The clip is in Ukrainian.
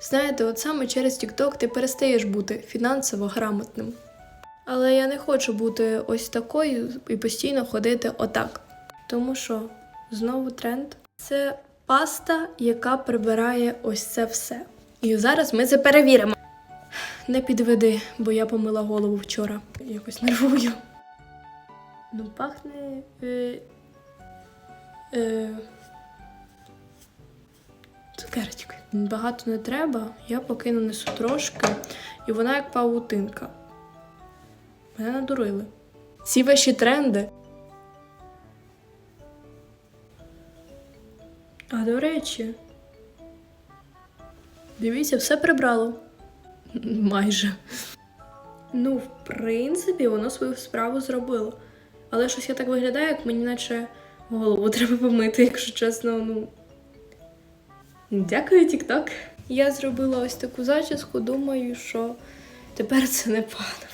Знаєте, от саме через TikTok ти перестаєш бути фінансово грамотним. Але я не хочу бути ось такою і постійно ходити отак. Тому що знову тренд це паста, яка прибирає ось це все. І зараз ми це перевіримо. Не підведи, бо я помила голову вчора. Якось нервую. Ну, пахне. Е, е, Багато не треба, я поки нанесу трошки, і вона як павутинка. Мене надурили. Ці ваші тренди. А до речі, дивіться, все прибрало. Майже. Ну, в принципі, воно свою справу зробило. Але щось я так виглядаю, як мені наче голову треба помити, якщо чесно, ну. Дякую, TikTok. Я зробила ось таку зачіску, думаю, що тепер це не погано